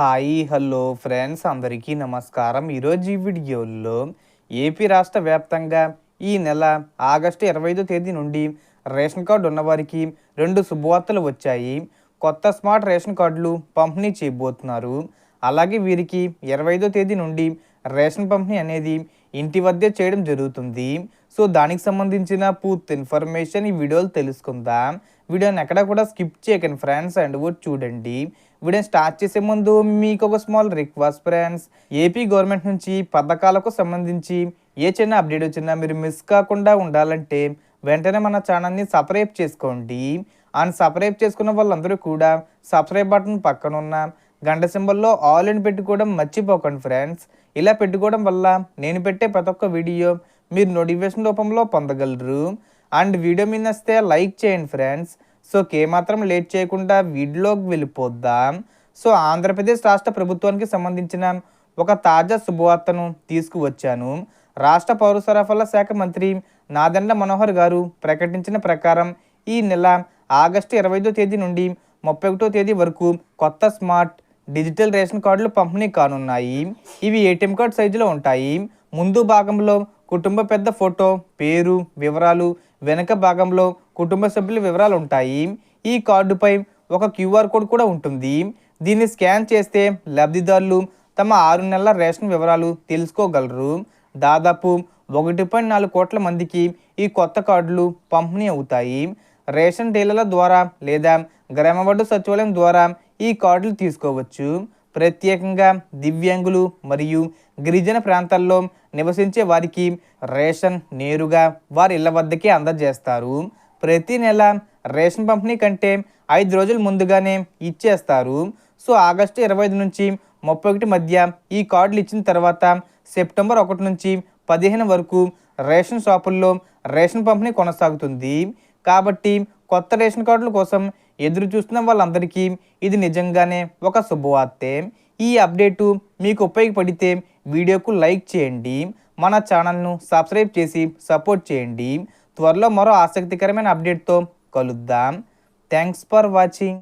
Hi hello friends అందరికీ నమస్కారం. ఈరోజు ఈ వీడియోలో ఏపీ రాష్ట్ర వ్యాప్తంగా ఈ నెల ఆగస్టు ఇరవై ఐదో తేదీ నుండి రేషన్ కార్డు ఉన్నవారికి రెండు శుభవార్తలు వచ్చాయి. కొత్త స్మార్ట్ రేషన్ కార్డులు పంపిణీ చేయబోతున్నారు. అలాగే వీరికి ఇరవై ఐదో తేదీ నుండి రేషన్ పంపిణీ అనేది ఇంటి వద్దే చేయడం జరుగుతుంది. సో దానికి సంబంధించిన పూర్తి ఇన్ఫర్మేషన్ ఈ వీడియోలో తెలుసుకుందాం. వీడియోని ఎక్కడ కూడా స్కిప్ చేయకండి ఫ్రెండ్స్ అండ్ కూడా చూడండి. వీడియో స్టార్ట్ చేసే ముందు మీకు ఒక small request friends. AP government నుంచి పథకాలకు సంబంధించి ఏ చిన్న అప్డేట్ వచ్చినా మీరు మిస్ కాకుండా ఉండాలంటే వెంటనే మన ఛానల్ని సబ్స్క్రైబ్ చేసుకోండి. అండ్ సబ్స్క్రైబ్ చేసుకున్న వాళ్ళందరూ కూడా సబ్స్క్రైబ్ బటన్ పక్కన ఉన్నాం గంట సింబల్లో ఆల్ అని పెట్టుకోవడం మర్చిపోకండి ఫ్రెండ్స్ ఇలా పెట్టుకోవడం వల్ల నేను పెట్టే ప్రతి ఒక్క వీడియో మీరు నోటిఫికేషన్ రూపంలో పొందగలరు. అండ్ వీడియో మీద వస్తే లైక్ చేయండి ఫ్రెండ్స్ సో మాత్రం లేట్ చేయకుండా వీడియోకి వెళ్ళిపోద్దాం. సో ఆంధ్రప్రదేశ్ రాష్ట్ర ప్రభుత్వానికి సంబంధించిన ఒక తాజా శుభవార్తను తీసుకువచ్చాను. రాష్ట్ర పౌర సరఫరాల శాఖ మంత్రి నాదండ మనోహర్ గారు ప్రకటించిన ప్రకారం ఈ నెల ఆగస్టు ఇరవై ఐదో తేదీ నుండి ముప్పై ఒకటో తేదీ వరకు కొత్త స్మార్ట్ డిజిటల్ రేషన్ కార్డులు పంపిణీ కానున్నాయి. ఇవి ఏటీఎం కార్డ్ సైజులో ఉంటాయి. ముందు భాగంలో కుటుంబ పెద్ద ఫోటో పేరు వివరాలు వెనక భాగంలో కుటుంబ సభ్యుల వివరాలు ఉంటాయి. ఈ కార్డుపై ఒక క్యూఆర్ కోడ్ కూడా ఉంటుంది. దీన్ని స్కాన్ చేస్తే లబ్ధిదారులు తమ ఆరు నెలల రేషన్ వివరాలు తెలుసుకోగలరు. దాదాపు ఒకటి పాయింట్ నాలుగు కోట్ల మందికి ఈ కొత్త కార్డులు పంపిణీ అవుతాయి. రేషన్ డీలర్ల ద్వారా లేదా గ్రామవార్డు సచివాలయం ద్వారా ఈ కార్డులు తీసుకోవచ్చు. ప్రత్యేకంగా దివ్యాంగులు మరియు గిరిజన ప్రాంతాల్లో నివసించే వారికి రేషన్ నేరుగా వారి ఇళ్ళ వద్దకే అందజేస్తారు. ప్రతి నెల రేషన్ పంపిణీ కంటే ఐదు రోజుల ముందుగానే ఇచ్చేస్తారు. సో ఆగస్టు ఇరవై ఐదు నుంచి ముప్పై ఒకటి మధ్య ఈ కార్డులు ఇచ్చిన తర్వాత సెప్టెంబర్ ఒకటి నుంచి పదిహేను వరకు రేషన్ షాపుల్లో రేషన్ పంపిణీ కొనసాగుతుంది. కాబట్టి కొత్త రేషన్ కార్డుల కోసం ఎదురు చూస్తున్న వాళ్ళందరికీ ఇది నిజంగానే ఒక శుభవార్తే. ఈ అప్డేటు మీకు ఉపయోగపడితే వీడియోకు లైక్ చేయండి మన ఛానల్ను సబ్స్క్రైబ్ చేసి సపోర్ట్ చేయండి. త్వరలో మరో ఆసక్తికరమైన అప్డేట్తో కలుద్దాం. Thanks for watching.